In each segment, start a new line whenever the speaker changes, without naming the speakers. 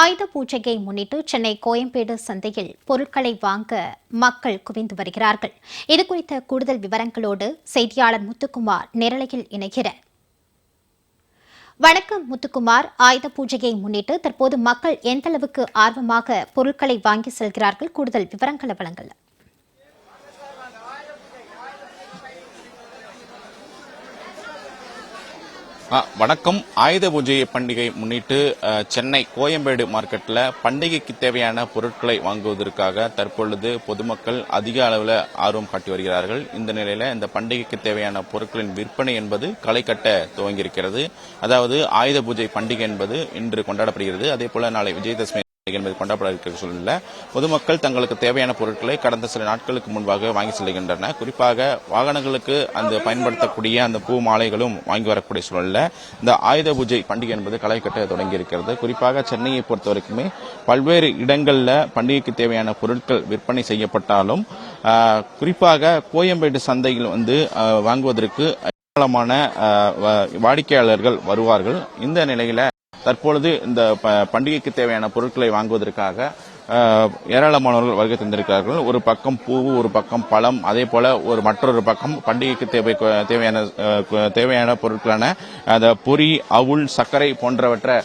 ஆயுத பூஜையை முன்னிட்டு சென்னை கோயம்பேடு சந்தையில் பொருட்களை வாங்க மக்கள் குவிந்து வருகிறார்கள். இதுகுறித்த கூடுதல் விவரங்களோடு செய்தியாளர் முத்துக்குமார் நேரலையில் இணைகிறார். வணக்கம் முத்துக்குமார். ஆயுத பூஜையை முன்னிட்டு தற்போது மக்கள் எந்த அளவுக்கு ஆர்வமாக பொருட்களை வாங்கி செல்கிறார்கள்? கூடுதல் விவரங்களை வழங்கலாம்.
வணக்கம். ஆயுத பூஜை பண்டிகை முன்னிட்டு சென்னை கோயம்பேடு மார்க்கெட்ல பண்டிகைக்கு தேவையான பொருட்களை வாங்குவதற்காக தற்பொழுது பொதுமக்கள் அதிக அளவில் ஆர்வம் காட்டி வருகிறார்கள். இந்த நிலையில இந்த பண்டிகைக்கு தேவையான பொருட்களின் விற்பனை என்பது களை கட்ட துவங்கியிருக்கிறது. அதாவது ஆயுத பூஜை பண்டிகை என்பது இன்று கொண்டாடப்படுகிறது. அதே போல நாளை விஜயதசமி என்பது கொண்டாடப்பட இருக்கிற பொதுமக்கள் தங்களுக்கு தேவையான பொருட்களை கடந்த சில நாட்களுக்கு முன்பாக வாங்கி செல்கின்றனர். குறிப்பாக வாகனங்களுக்கு அந்த பயன்படுத்தக்கூடிய அந்த பூ மாலைகளும் வாங்கி வரக்கூடிய சூழலில் இந்த ஆயுத பூஜை பண்டிகை என்பது களை கட்ட தொடங்கி இருக்கிறது குறிப்பாக சென்னையை பொறுத்த வரைக்குமே பல்வேறு இடங்களில் பண்டிகைக்கு தேவையான பொருட்கள் விற்பனை செய்யப்பட்டாலும் குறிப்பாக கோயம்பேடு சந்தையில் வந்து வாங்குவதற்கு ஏராளமான வாடிக்கையாளர்கள் வருவார்கள். இந்த நிலையில தற்பொழுது இந்த ப- பண்டிகைக்கு தேவையான பொருட்களை வாங்குவதற்காக ஏராளமானவர்கள் வருகை தந்திருக்கிறார்கள். ஒரு பக்கம் பூ ஒரு பக்கம் பழம் அதே போல ஒரு மற்றொரு பக்கம் பண்டிகைக்கு தேவை தேவையான தேவையான பொருட்களான அந்த பொரி அவுள் சர்க்கரை போன்றவற்றை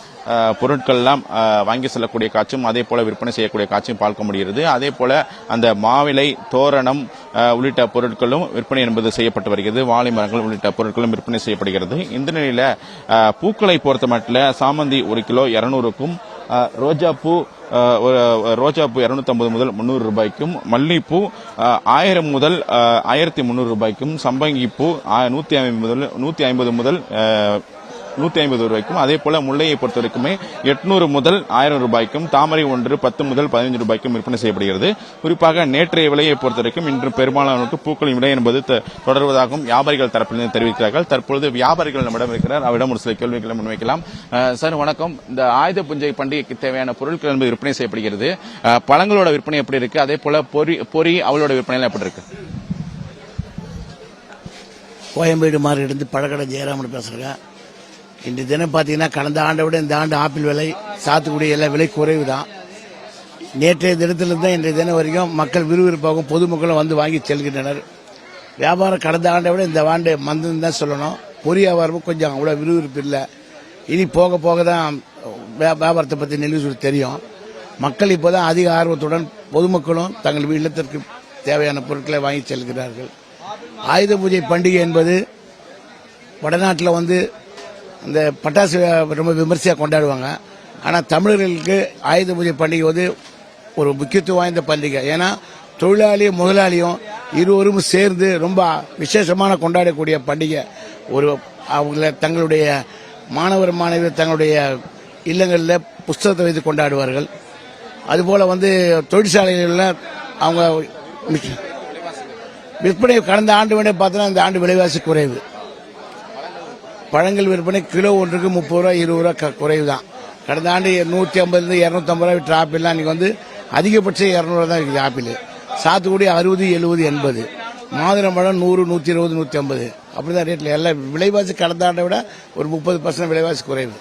பொருட்கள்லாம் வாங்கி செல்லக்கூடிய காட்சியும் அதே போல விற்பனை செய்யக்கூடிய காட்சியும் பார்க்க முடிகிறது. அதே போல அந்த மாவிலை தோரணம் உள்ளிட்ட பொருட்களும் விற்பனை என்பது செய்யப்பட்டு வருகிறது. வாழை மரங்கள் உள்ளிட்ட பொருட்களும் விற்பனை செய்யப்படுகிறது. இந்த நிலையில பூக்களை பொறுத்த மட்டும் சாமந்தி ஒரு கிலோ இருநூறுக்கும் ரோஜாப்பூ ஒரு ரோஜாப்பூ இரநூத்தம்பது இருநூத்தம்பது முதல் முந்நூறு ரூபாய்க்கும் மல்லிப்பூ ஆயிரம் முதல் ஆயிரத்தி முந்நூறு ரூபாய்க்கும் சம்பங்கி பூ ஆ- நூத்தி ஐம்பது முதல் நூத்தி ஐம்பது முதல் நூற்றி ஐம்பது ரூபாய்க்கும் அதே போல முல்லையை பொறுத்த வரைக்குமே எட்நூறு முதல் ஆயிரம் ரூபாய்க்கும் தாமரை ஒன்று பத்து முதல் பதினைஞ்சு ரூபாய்க்கும் விற்பனை செய்யப்படுகிறது. குறிப்பாக நேற்றைய விலையை பொறுத்த வரைக்கும் இன்று பெரும்பாலானோருக்கு பூக்களின் விலை என்பது தொடர்வதாகவும் வியாபாரிகள் தரப்பிலிருந்து தெரிவிக்கிறார்கள். தற்பொழுது வியாபாரிகள் நம்மிடம் இருக்கிறார். அவரிடம் ஒரு சில கேள்விகளை முன்வைக்கலாம். சார் வணக்கம். இந்த ஆயுத பூஞ்சை பண்டிகைக்கு தேவையான பொருட்கள் என்பது விற்பனை செய்யப்படுகிறது. பழங்களோட விற்பனை எப்படி இருக்கு? அதே போல பொரி பொறி அவளோட விற்பனை எப்படி இருக்கு?
கோயம்பேடு மார்க்கெட்டு பழக்கடை ஜெயராமன் பேசுகிறேன் இன்று தினம் பார்த்தீங்கன்னா கடந்த ஆண்டை விட இந்த ஆண்டு ஆப்பிள் விலை சாத்துக்குடி எல்லாம் விலை குறைவு தான் நேற்றைய தினத்திலிருந்து தான் இன்றைய தினம் வரைக்கும் மக்கள் விறுவிறுப்பாகவும் பொதுமக்களும் வந்து வாங்கி செல்கின்றனர். வியாபாரம் கடந்த ஆண்டை விட இந்த ஆண்டு மந்தம் தான் சொல்லணும். பொறி வியாபாரமும் கொஞ்சம் அவ்வளோ விறுவிறுப்பு இல்லை. இனி போக போக தான் வியாபாரத்தை பற்றி நிலவு தெரியும். மக்கள் இப்போதான் அதிக ஆர்வத்துடன் பொதுமக்களும் தங்கள் இல்லத்திற்கு தேவையான பொருட்களை வாங்கி செல்கிறார்கள். ஆயுத பூஜை பண்டிகை என்பது வடநாட்டில் வந்து இந்த பட்டாசு ரொம்ப விமர்சையாக கொண்டாடுவாங்க. ஆனால் தமிழர்களுக்கு ஆயுத பூஜை பண்டிகை வந்து ஒரு முக்கியத்துவம் வாய்ந்த பண்டிகை. ஏன்னா தொழிலாளியும் முதலாளியும் இருவரும் சேர்ந்து ரொம்ப விசேஷமான கொண்டாடக்கூடிய பண்டிகை. ஒரு அவங்கள தங்களுடைய மாணவர் மாணவி தங்களுடைய இல்லங்களில் புஸ்தகத்தை வைத்து கொண்டாடுவார்கள். அதுபோல் வந்து தொழிற்சாலைகளில் அவங்க விற்பனை கடந்த ஆண்டு விட பார்த்தோன்னா இந்த ஆண்டு விலைவாசி குறைவு. பழங்கள் விற்பனை கிலோ ஒன்றுக்கு முப்பது ரூபா இருபது ரூபா குறைவு தான் கடந்த ஆண்டு நூற்றி ஐம்பதுலேருந்து இரநூத்தம்பது ரூபா விற்ற ஆப்பிள்லாம் இன்னைக்கு வந்து அதிகபட்சம் இரநூறுவா தான் இருக்குது ஆப்பிள். சாத்துக்குடி அறுபது எழுபது எண்பது. மாதுளம்பழம் நூறு நூற்றி இருபது நூற்றி ஐம்பது. அப்படி தான் ரேட்டில் எல்லாம் விலைவாசி கடந்த ஆண்டை விட ஒரு முப்பது பர்சன்ட் விலைவாசி குறைவு.